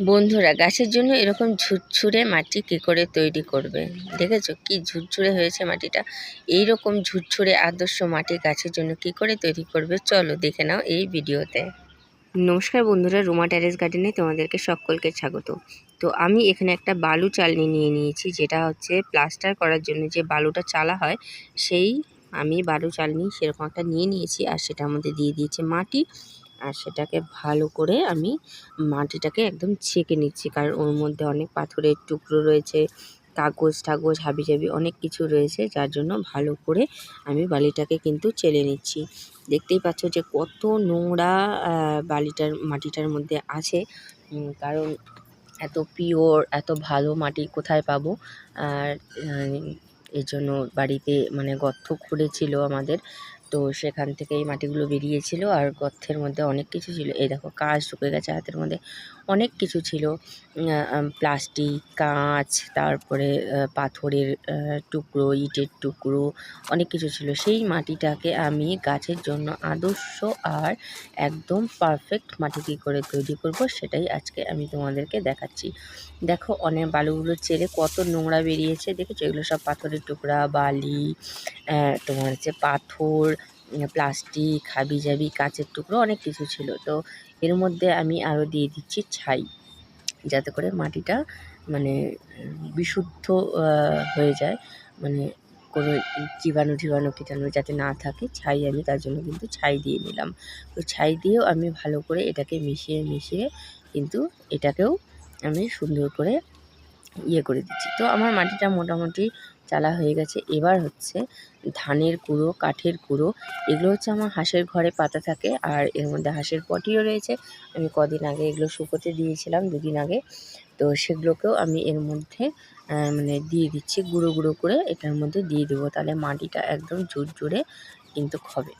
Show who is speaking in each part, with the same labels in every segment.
Speaker 1: বন্ধুরা, গাছের জন্য এরকম ঝুরঝুরে মাটি কী করে তৈরি করবে? দেখেছ কি ঝুরঝুরে হয়েছে মাটিটা? এই রকম ঝুরঝুরে আদর্শ মাটি গাছের জন্য কি করে তৈরি করবে? চলো দেখে নাও এই ভিডিওতে। নমস্কার বন্ধুরা, রুমা ট্যারেস গার্ডেনে তোমাদেরকে সকলকে স্বাগত। তো আমি এখানে একটা বালু চালনি নিয়ে নিয়েছি, যেটা হচ্ছে প্লাস্টার করার জন্য যে বালুটা চালা হয়, সেই আমি বালু চালনি সেরকম একটা নিয়ে নিয়েছি আর সেটার মধ্যে দিয়ে দিয়েছি মাটি। আর সেটাকে ভালো করে আমি মাটিটাকে একদম ছেঁকে নিচ্ছি। কারণ ওর মধ্যে অনেক পাথরের টুকরো রয়েছে, কাগজ টাগজ, হাবিজাবি অনেক কিছু রয়েছে, যার জন্য ভালো করে আমি বালিটাকে কিন্তু চেলে নিচ্ছি। দেখতেই পাচ্ছ যে কত নোংরা বালিটার, মাটিটার মধ্যে আছে। কারণ এত পিওর, এত ভালো মাটি কোথায় পাবো? আর এর জন্য বাড়িতে মানে গর্ত খুঁড়েছিল আমাদের। তো সেখান থেকে এই মাটিগুলো বেরিয়েছিল আর গর্থের মধ্যে অনেক কিছু ছিল। এই দেখো, কাঁচ ঢুকে গেছে হাতের মধ্যে। অনেক কিছু ছিল। প্লাস্টিক, কাঁচ, তারপরে পাথরের টুকরো, ইটের টুকরো, অনেক কিছু ছিল। সেই মাটিটাকে আমি গাছের জন্য আদর্শ আর একদম পারফেক্ট মাটি কী করে তৈরি করব, সেটাই আজকে আমি তোমাদেরকে দেখাচ্ছি। দেখো, অনেক বালুগুলো চেলে কত নোংরা বেরিয়েছে। দেখেছ? এগুলো সব পাথরের টুকরা, বালি তোমার হচ্ছে পাথর প্লাস্টিক হাবি জাবি কাঁচের টুকরো অনেক কিছু ছিল। তো এর মধ্যে আমি আরও দিয়ে দিচ্ছি ছাই, যাতে করে মাটিটা মানে বিশুদ্ধ হয়ে যায়। মানে কোনো জীবাণু জীবাণু কীটাণু যাতে না থাকে, ছাই আমি তার জন্য কিন্তু ছাই দিয়ে নিলাম। তো ছাই দিয়েও আমি ভালো করে এটাকে মিশিয়ে মিশিয়ে কিন্তু এটাকেও আমি সুন্দর করে ইয়ে করে দিচ্ছি। তো আমার মাটিটা মোটামুটি চালা হয়ে গেছে। এবার হচ্ছে ধানের কুড়ো কাঠের কুড়ো এগুলো হচ্ছে আমার হাঁসের ঘরে পাতা থাকে আর এর মধ্যে হাঁসের পটিও রয়েছে। আমি কদিন আগে এগুলো শুকোতে দিয়েছিলাম, দুদিন আগে। তো সেগুলোকেও আমি এর মধ্যে মানে দিয়ে দিচ্ছি, গুঁড়ো গুঁড়ো করে এটার মধ্যে দিয়ে দেবো। তাহলে মাটিটা একদম জোর জোরে কিন্তু হবে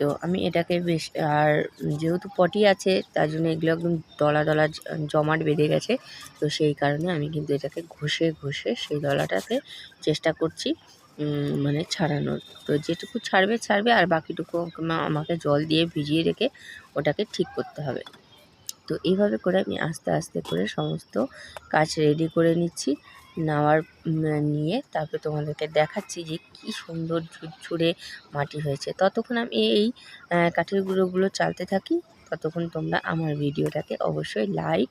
Speaker 1: তো আমি এটাকে বেশ, আর যেহেতু পটি আছে, তার জন্য এগুলো একদম দলা দলা জমাট বেঁধে গেছে। তো সেই কারণে আমি কিন্তু এটাকে ঘষে ঘষে সেই দলাটাকে চেষ্টা করছি মানে ছাড়ানোর। তো যেটুকু ছাড়বে ছাড়বে, আর বাকিটুকু আমাকে জল দিয়ে ভিজিয়ে রেখে ওটাকে ঠিক করতে হবে। তো এইভাবে করে আমি আস্তে আস্তে করে সমস্ত কাজ রেডি করে নিচ্ছি। নেওয়ার নিয়ে তারপরে তোমাদেরকে দেখাচ্ছি যে কি সুন্দর ঝুরঝুরে মাটি হয়েছে। ততক্ষণ আমি এই কাঠের গুঁড়োগুলো চালতে থাকি। ততক্ষণ তোমরা আমার ভিডিওটাকে অবশ্যই লাইক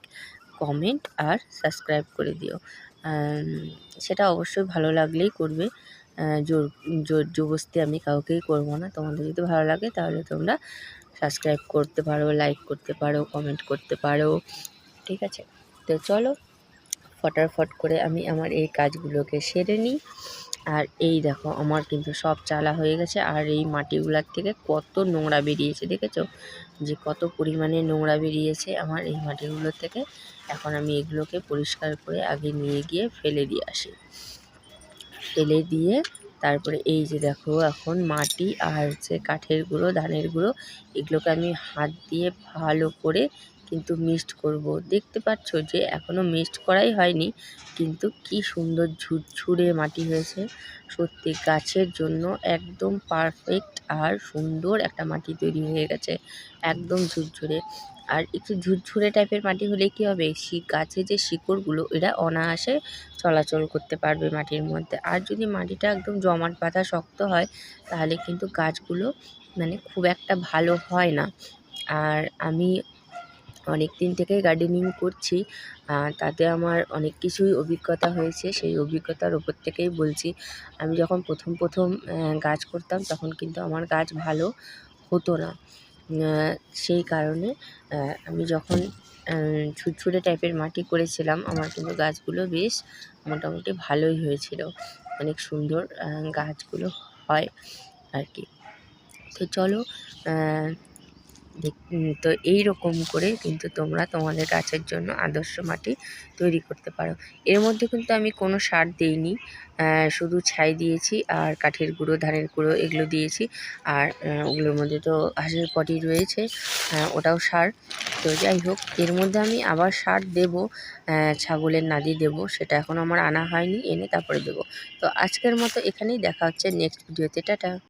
Speaker 1: কমেন্ট আর সাবস্ক্রাইব করে দিও। সেটা অবশ্যই ভালো লাগলেই করবে। জোর জোর জবস্তি আমি কাউকেই করব না। তোমাদের যদি ভালো লাগে তাহলে তোমরা সাবস্ক্রাইব করতে পারো লাইক করতে পারো কমেন্ট করতে পারো। ঠিক আছে? তো চলো ফটাফট করে আমি আমার এই কাজগুলোকে সেরে নিই। আর এই দেখো, আমার কিন্তু সব চালা হয়ে গেছে। আর এই মাটিগুলার থেকে কত নোংরা বেরিয়েছে, দেখেছ? যে কত পরিমাণে নোংরা বেরিয়েছে আমার এই মাটিগুলোর থেকে। এখন আমি এগুলোকে পরিষ্কার করে আগে নিয়ে গিয়ে ফেলে দিয়ে আসি। ফেলে দিয়ে তারপরে এই যে দেখো, এখন মাটি আর হচ্ছে কাঠের গুঁড়ো, ধানের গুঁড়ো, এগুলোকে আমি হাত দিয়ে ভালো করে কিন্তু মিক্সড করব। দেখতে পাচ্ছ যে এখনও মিক্সড করাই হয়নি, কিন্তু কি সুন্দর ঝুরঝুরে মাটি হয়েছে। সত্যি গাছের জন্য একদম পারফেক্ট আর সুন্দর একটা মাটি তৈরি হয়ে গেছে, একদম ঝুরঝুরে। আর একটু ঝুরঝুরে টাইপের মাটি হলে কী হবে? গাছে যে শিকড়গুলো, এরা অনায়াসে চলাচল করতে পারবে মাটির মধ্যে। আর যদি মাটিটা একদম জমাট বাঁধা শক্ত হয়, তাহলে কিন্তু গাছগুলো মানে খুব একটা ভালো হয় না। আর আমি অনেক দিন থেকেই গার্ডেনিং করছি। তাতে আমার অনেক কিছুই অভিজ্ঞতা হয়েছে। সেই অভিজ্ঞতার ওপর থেকেই বলছি, আমি যখন প্রথম প্রথম গাছ করতাম তখন কিন্তু আমার গাছ ভালো হতো না। সেই কারণে আমি যখন ঝুরঝুরে টাইপের মাটি করেছিলাম, আমার কিন্তু গাছগুলো বেশ মোটামুটি ভালোই হয়েছিল। অনেক সুন্দর গাছগুলো হয় আর কি। তো চলো তো এই রকম করে কিন্তু তোমরা তোমাদের গাছের জন্য আদর্শ মাটি তৈরি করতে পারো। এর মধ্যে কিন্তু আমি কোনো সার দিইনি শুধু ছাই দিয়েছি আর কাঠের গুঁড়ো, ধানের গুঁড়ো এগুলো দিয়েছি। আর ওগুলোর মধ্যে তো হাঁসের পটি রয়েছে ওটাও সার। তো যাই হোক, এর মধ্যে আমি আবার সার দেব ছাগলের নাদি দেব, সেটা এখন আমার আনা হয়নি, এনে তারপরে দেব। তো আজকের মতো এখানেই দেখা হচ্ছে নেক্সট ভিডিওতে, টাটা।